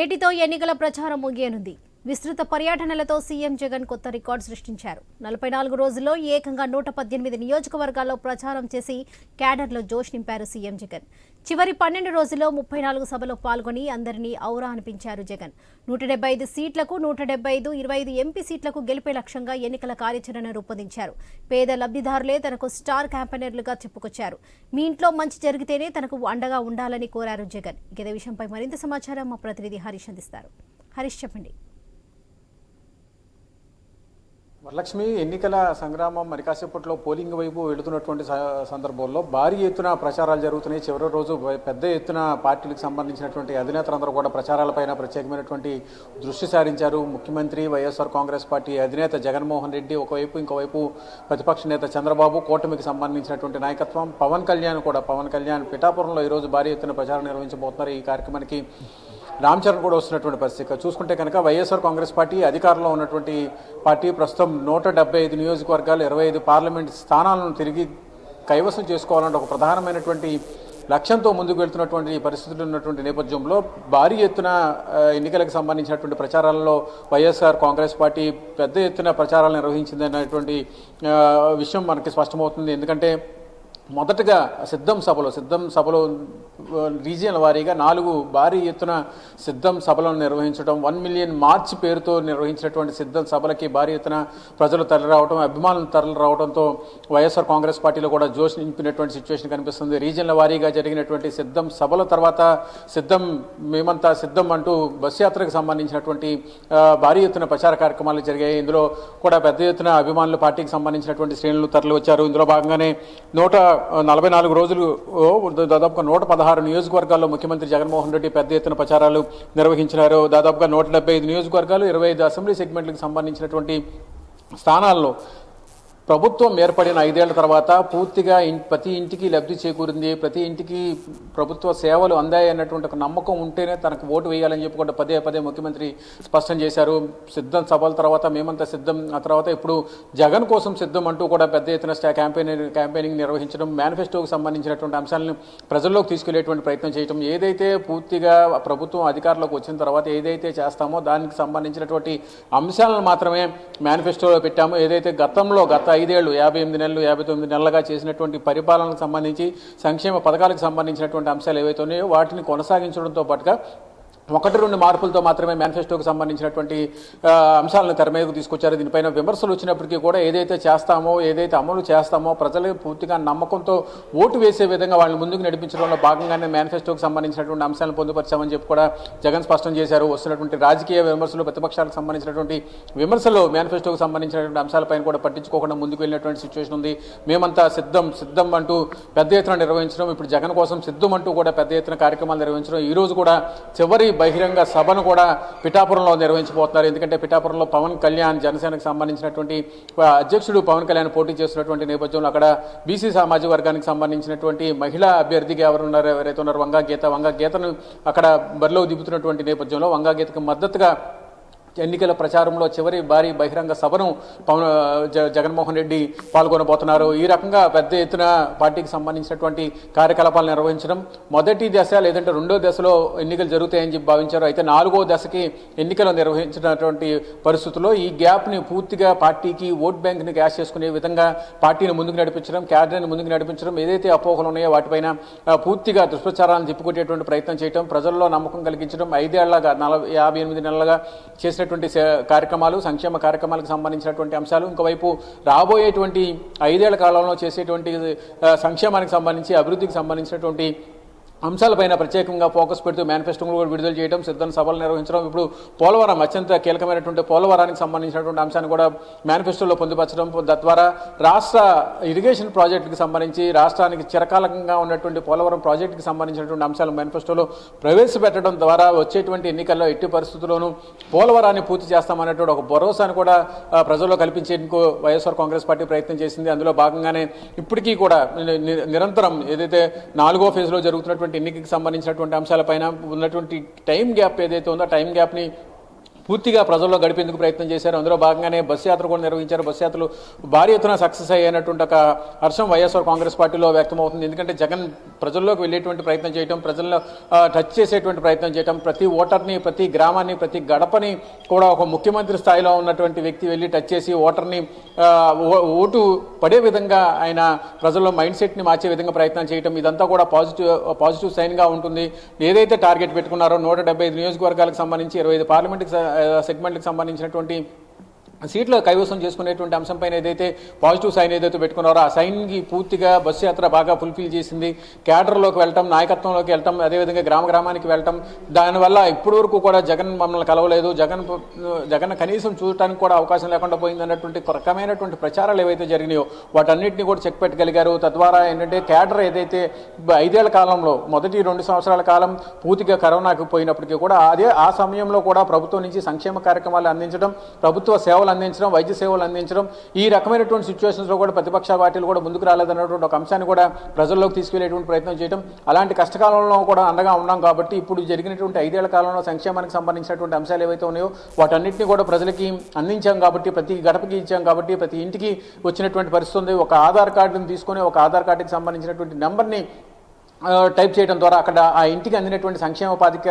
నేటితో ఎన్నికల ప్రచారం ముగియనుంది. విస్తృత పర్యటనలతో సీఎం జగన్ కొత్త రికార్డు సృష్టించారు. నలభై నాలుగు రోజుల్లో ఏకంగా నూట పద్దెనిమిది నియోజకవర్గాల్లో ప్రచారం చేసి క్యాడర్లో జోష్ నింపారు సీఎం జగన్. చివరి పన్నెండు రోజుల్లో ముప్పై నాలుగు సభలో పాల్గొని అందరినీ ఔరా అనిపించారు జగన్. నూట డెబ్బై ఐదు సీట్లకు నూట డెబ్బై ఐదు ఇరవై ఐదు ఎంపీ సీట్లకు గెలిపే లక్ష్యంగా ఎన్నికల కార్యాచరణ రూపొందించారు. పేద లబ్ధిదారులే తనకు స్టార్ క్యాంపెయినర్లుగా చెప్పుకొచ్చారు. మీ ఇంట్లో మంచి జరిగితేనే తనకు అండగా ఉండాలని కోరారు జగన్. ఇక ఇదే విషయంపై మరింత సమాచారం మా ప్రతినిధి హరీష్ అందిస్తారు. హరీష్ చెప్పండి. వరలక్ష్మి ఎన్నికల సంగ్రామం మరి కాసేపట్లో పోలింగ్ వైపు వెళుతున్నటువంటి స- సందర్భంలో భారీ ఎత్తున ప్రచారాలు జరుగుతున్నాయి. చివరి రోజు పెద్ద ఎత్తున పార్టీలకు సంబంధించినటువంటి అధినేతలందరూ కూడా ప్రచారాలపైన ప్రత్యేకమైనటువంటి దృష్టి సారించారు. ముఖ్యమంత్రి వైఎస్ఆర్ కాంగ్రెస్ పార్టీ అధినేత జగన్మోహన్ రెడ్డి ఒకవైపు ఇంకోవైపు ప్రతిపక్ష నేత చంద్రబాబు కూటమికి సంబంధించినటువంటి నాయకత్వం పవన్ కళ్యాణ్ కూడా. పవన్ కళ్యాణ్ పిఠాపురంలో ఈరోజు భారీ ఎత్తున ప్రచారం నిర్వహించబోతున్నారు. ఈ కార్యక్రమానికి రామ్ చరణ్ కూడా వస్తున్నటువంటి పరిస్థితి. చూసుకుంటే కనుక వైఎస్ఆర్ కాంగ్రెస్ పార్టీ అధికారంలో ఉన్నటువంటి పార్టీ ప్రస్తుతం నూట డెబ్బై ఐదు నియోజకవర్గాలు ఇరవై ఐదు పార్లమెంట్ స్థానాలను తిరిగి కైవసం చేసుకోవాలంటే ఒక ప్రధానమైనటువంటి లక్ష్యంతో ముందుకు వెళ్తున్నటువంటి పరిస్థితులు ఉన్నటువంటి నేపథ్యంలో భారీ ఎత్తున ఎన్నికలకు సంబంధించినటువంటి ప్రచారాలలో వైఎస్ఆర్ కాంగ్రెస్ పార్టీ పెద్ద ఎత్తున ప్రచారాలు నిర్వహించింది అనేటువంటి విషయం మనకి స్పష్టమవుతుంది. ఎందుకంటే మొదటగా సిద్ధం సభలో సిద్ధం సభలో రీజియన్ వారీగా నాలుగు భారీ ఎత్తున సిద్ధం సభలను నిర్వహించడం వన్ మిలియన్ మార్చ్ పేరుతో నిర్వహించినటువంటి సిద్ధం సభలకి భారీ ఎత్తున ప్రజలు తరలిరావడం అభిమానులు తరలి రావడంతో వైఎస్ఆర్ కాంగ్రెస్ పార్టీలో కూడా జోష్ నింపినటువంటి సిచ్యువేషన్ కనిపిస్తుంది. రీజియన్ల వారీగా జరిగినటువంటి సిద్ధం సభల తర్వాత సిద్ధం మేమంతా సిద్ధం అంటూ బస్ యాత్రకు సంబంధించినటువంటి భారీ ఎత్తున ప్రచార కార్యక్రమాలు జరిగాయి. ఇందులో కూడా పెద్ద ఎత్తున అభిమానులు పార్టీకి సంబంధించినటువంటి శ్రేణులు తరలి వచ్చారు ఇందులో భాగంగానే నూట నలభై నాలుగు రోజులు ఓ, దాదాపుగా నూట పదహారు నియోజకవర్గాల్లో ముఖ్యమంత్రి జగన్మోహన్ రెడ్డి పెద్ద ఎత్తున ప్రచారాలు నిర్వహించినారు. దాదాపుగా నూట డెబ్బై ఐదు నియోజకవర్గాలు ఇరవై ఐదు అసెంబ్లీ సెగ్మెంట్లకు సంబంధించినటువంటి స్థానాల్లో ప్రభుత్వం ఏర్పడిన ఐదేళ్ళ తర్వాత పూర్తిగా ప్రతి ఇంటికి లబ్ధి చేకూరింది ప్రతి ఇంటికి ప్రభుత్వ సేవలు అందాయి అన్నటువంటి ఒక నమ్మకం ఉంటేనే తనకు ఓటు వేయాలని చెప్పి కూడా పదే పదే ముఖ్యమంత్రి స్పష్టం చేశారు. సిద్ధం సభల తర్వాత మేమంతా సిద్ధం ఆ తర్వాత ఇప్పుడు జగన్ కోసం సిద్ధం అంటూ కూడా పెద్ద ఎత్తున స్టా క్యాంపెయిన్ క్యాంపెయినింగ్ నిర్వహించడం మేనిఫెస్టోకి సంబంధించినటువంటి అంశాలను ప్రజల్లోకి తీసుకెళ్ళేటువంటి ప్రయత్నం చేయడం ఏదైతే పూర్తిగా ప్రభుత్వం అధికారంలోకి వచ్చిన తర్వాత ఏదైతే చేస్తామో దానికి సంబంధించినటువంటి అంశాలను మాత్రమే మేనిఫెస్టోలో పెట్టాము. ఏదైతే గతంలో గత ఐదేళ్ళు యాభై ఎనిమిది నెలలు యాభై తొమ్మిది నెలలుగా చేసినటువంటి పరిపాలనకు సంబంధించి సంక్షేమ పథకాలకు సంబంధించినటువంటి అంశాలు ఏవైతే ఉన్నాయో వాటిని కొనసాగించడంతో పాటుగా ఒకటి రెండు మార్పులతో మాత్రమే మేనిఫెస్టోకి సంబంధించినటువంటి అంశాలను తెర మీదకు తీసుకొచ్చారు. దీనిపైన విమర్శలు వచ్చినప్పటికీ కూడా ఏదైతే చేస్తామో ఏదైతే అమలు చేస్తామో ప్రజలకు పూర్తిగా నమ్మకంతో ఓటు వేసే విధంగా వాళ్ళని ముందుకు నడిపించడంలో భాగంగానే మేనిఫెస్టోకి సంబంధించినటువంటి అంశాలను పొందుపరిచామని చెప్పి కూడా జగన్ స్పష్టం చేశారు. వస్తున్నటువంటి రాజకీయ విమర్శలు ప్రతిపక్షాలకు సంబంధించినటువంటి విమర్శలు మేనిఫెస్టోకి సంబంధించినటువంటి అంశాలపైన కూడా పట్టించుకోకుండా ముందుకు వెళ్ళినటువంటి సిచ్యువేషన్ ఉంది. మేమంతా సిద్ధం సిద్ధం అంటూ పెద్ద ఎత్తున నిర్వహించడం ఇప్పుడు జగన్ కోసం సిద్ధం అంటూ కూడా పెద్ద ఎత్తున కార్యక్రమాలు నిర్వహించడం ఈ రోజు కూడా చివరి బహిరంగ సభను కూడా పిఠాపురంలో నిర్వహించబోతున్నారు. ఎందుకంటే పిఠాపురంలో పవన్ కళ్యాణ్ జనసేనకు సంబంధించినటువంటి అధ్యక్షుడు పవన్ కళ్యాణ్ పోటీ చేస్తున్నటువంటి నేపథ్యంలో అక్కడ బీసీ సామాజిక వర్గానికి సంబంధించినటువంటి మహిళా అభ్యర్థిగా ఎవరు ఉన్నారు ఎవరైతే ఉన్నారో వంగా గీత వంగా గీతను అక్కడ బరిలో దిగుతున్నటువంటి నేపథ్యంలో వంగా గీతకు మద్దతుగా ఎన్నికల ప్రచారంలో చివరి భారీ బహిరంగ సభను పవన్ జ- జగన్మోహన్ రెడ్డి పాల్గొనబోతున్నారు. ఈ రకంగా పెద్ద ఎత్తున పార్టీకి సంబంధించినటువంటి కార్యకలాపాలు నిర్వహించడం మొదటి దశ లేదంటే రెండో దశలో ఎన్నికలు జరుగుతాయని చెప్పి భావించారు. అయితే నాలుగో దశకి ఎన్నికలు నిర్వహించినటువంటి పరిస్థితుల్లో ఈ గ్యాప్ని పూర్తిగా పార్టీకి ఓట్ బ్యాంక్ని క్యాష్ చేసుకునే విధంగా పార్టీని ముందుకు నడిపించడం క్యాడర్ని ముందుకు నడిపించడం ఏదైతే అపోహలు ఉన్నాయో వాటిపైన పూర్తిగా దుష్ప్రచారాలను తిప్పుకొట్టేటువంటి ప్రయత్నం చేయడం ప్రజల్లో నమ్మకం కలిగించడం ఐదేళ్ళగా నలభై యాభై ఎనిమిది నెలలుగా చేసినటువంటి కార్యక్రమాలు సంక్షేమ కార్యక్రమాలకు సంబంధించినటువంటి అంశాలు ఇంకోవైపు రాబోయేటువంటి ఐదేళ్ళ కాలంలో చేసేటువంటి సంక్షేమానికి సంబంధించి అభివృద్ధికి సంబంధించినటువంటి అంశాలపైన ప్రత్యేకంగా ఫోకస్ పెడుతూ మేనిఫెస్టోను కూడా విడుదల చేయడం సిద్ధం సభలు నిర్వహించడం ఇప్పుడు పోలవరం అత్యంత కీలకమైనటువంటి పోలవరానికి సంబంధించినటువంటి అంశాన్ని కూడా మేనిఫెస్టోలో పొందుపరచడం తద్వారా రాష్ట్ర ఇరిగేషన్ ప్రాజెక్టుకి సంబంధించి రాష్ట్రానికి చిరకాలంగా ఉన్నటువంటి పోలవరం ప్రాజెక్టుకి సంబంధించినటువంటి అంశాలు మేనిఫెస్టోలో ప్రవేశపెట్టడం ద్వారా వచ్చేటువంటి ఎన్నికల్లో ఎట్టి పరిస్థితుల్లోనూ పోలవరాన్ని పూర్తి చేస్తామన్నటువంటి ఒక భరోసాను కూడా ప్రజల్లో కల్పించేందుకు వైఎస్ఆర్ కాంగ్రెస్ పార్టీ ప్రయత్నం చేసింది. అందులో భాగంగానే ఇప్పటికీ కూడా నిరంతరం ఏదైతే నాలుగో ఫేజ్లో జరుగుతున్నటువంటి ఎన్నికకి సంబంధించినటువంటి అంశాలపైన ఉన్నటువంటి టైం గ్యాప్ ఏదైతే ఉందో టైం గ్యాప్ని పూర్తిగా ప్రజల్లో గడిపేందుకు ప్రయత్నం చేశారు. అందులో భాగంగానే బస్ యాత్ర కూడా నిర్వహించారు. బస్ యాత్రలు భారీ ఎత్తున సక్సెస్ అయ్యేనటువంటి ఒక హర్షం వైఎస్ఆర్ కాంగ్రెస్ పార్టీలో వ్యక్తమవుతుంది. ఎందుకంటే జగన్ ప్రజల్లోకి వెళ్ళేటువంటి ప్రయత్నం చేయటం ప్రజల్లో టచ్ చేసేటువంటి ప్రయత్నం చేయటం ప్రతి ఓటర్ని ప్రతి గ్రామాన్ని ప్రతి గడపని కూడా ఒక ముఖ్యమంత్రి స్థాయిలో ఉన్నటువంటి వ్యక్తి వెళ్ళి టచ్ చేసి ఓటర్ని ఓ- ఓటు పడే విధంగా ఆయన ప్రజల్లో మైండ్ సెట్ని మార్చే విధంగా ప్రయత్నం చేయటం ఇదంతా కూడా పాజిటివ్ పాజిటివ్ సైన్గా ఉంటుంది. ఏదైతే టార్గెట్ పెట్టుకున్నారో నూట డెబ్బై ఐదు నియోజకవర్గాలకు సంబంధించి ఇరవై ఐదు పార్లమెంట్కి సెగ్మెంట్కి సంబంధించినటువంటి సీట్లో కైవసం చేసుకునేటువంటి అంశంపైన ఏదైతే పాజిటివ్ సైన్ ఏదైతే పెట్టుకున్నారో ఆ సైన్కి పూర్తిగా బస్సు యాత్ర బాగా ఫుల్ఫిల్ చేసింది. క్యాడర్లోకి వెళ్ళటం నాయకత్వంలోకి వెళ్ళటం అదేవిధంగా గ్రామ గ్రామానికి వెళ్ళటం. దానివల్ల ఇప్పటి వరకు కూడా జగన్ మమ్మల్ని కలవలేదు. జగన్ జగన్ కనీసం చూడటానికి కూడా అవకాశం లేకుండా పోయింది అన్నటువంటి రకమైనటువంటి ప్రచారాలు ఏవైతే జరిగినాయో వాటన్నిటిని కూడా చెక్ పెట్టగలిగారు. తద్వారా ఏంటంటే క్యాడర్ ఏదైతే ఐదేళ్ళ కాలంలో మొదటి రెండు సంవత్సరాల కాలం పూర్తిగా కరోనాకు పోయినప్పటికీ కూడా అదే ఆ సమయంలో కూడా ప్రభుత్వం నుంచి సంక్షేమ కార్యక్రమాలు అందించడం ప్రభుత్వ సేవలు అందించడం వైద్య సేవలు అందించడం ఈ రకమైనటువంటి సిచ్యువేషన్స్లో కూడా ప్రతిపక్ష పార్టీలు కూడా ముందుకు రాలేదన్నటువంటి ఒక అంశాన్ని కూడా ప్రజల్లోకి తీసుకెళ్ళేటువంటి ప్రయత్నం చేయడం అలాంటి కష్టకాలంలో కూడా అండగా ఉన్నాం కాబట్టి ఇప్పుడు జరిగినటువంటి ఐదేళ్ళ కాలంలో సంక్షేమానికి సంబంధించినటువంటి అంశాలు ఏవైతే ఉన్నాయో వాటన్నిటిని కూడా ప్రజలకి అందించాం కాబట్టి ప్రతి గడపకి ఇచ్చాం కాబట్టి ప్రతి ఇంటికి వచ్చినటువంటి పరిస్థితి ఉంది. ఒక ఆధార్ కార్డుని తీసుకొని ఒక ఆధార్ కార్డుకి సంబంధించినటువంటి నెంబర్ని టైప్ చేయడం ద్వారా అక్కడ ఆ ఇంటికి అందినటువంటి సంక్షేమ పాదిక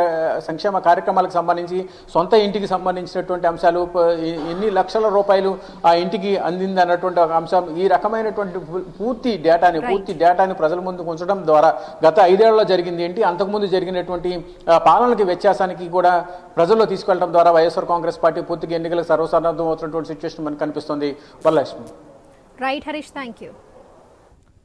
సంక్షేమ కార్యక్రమాలకు సంబంధించి సొంత ఇంటికి సంబంధించినటువంటి అంశాలు ఎన్ని లక్షల రూపాయలు ఆ ఇంటికి అందింది అన్నటువంటి ఒక అంశం ఈ రకమైనటువంటి పూర్తి డేటాని పూర్తి డేటాని ప్రజల ముందుకు ఉంచడం ద్వారా గత ఐదేళ్ళలో జరిగింది ఏంటి? అంతకుముందు జరిగినటువంటి పాలనకి వ్యత్యాసానికి కూడా ప్రజల్లో తీసుకెళ్ళడం ద్వారా వైఎస్ఆర్ కాంగ్రెస్ పార్టీ పూర్తిగా ఎన్నికలకు సర్వసన్నద్ధం అవుతున్నటువంటి సిచ్యువేషన్ మనకు కనిపిస్తుంది. Varalakshmi. Right Harish thank you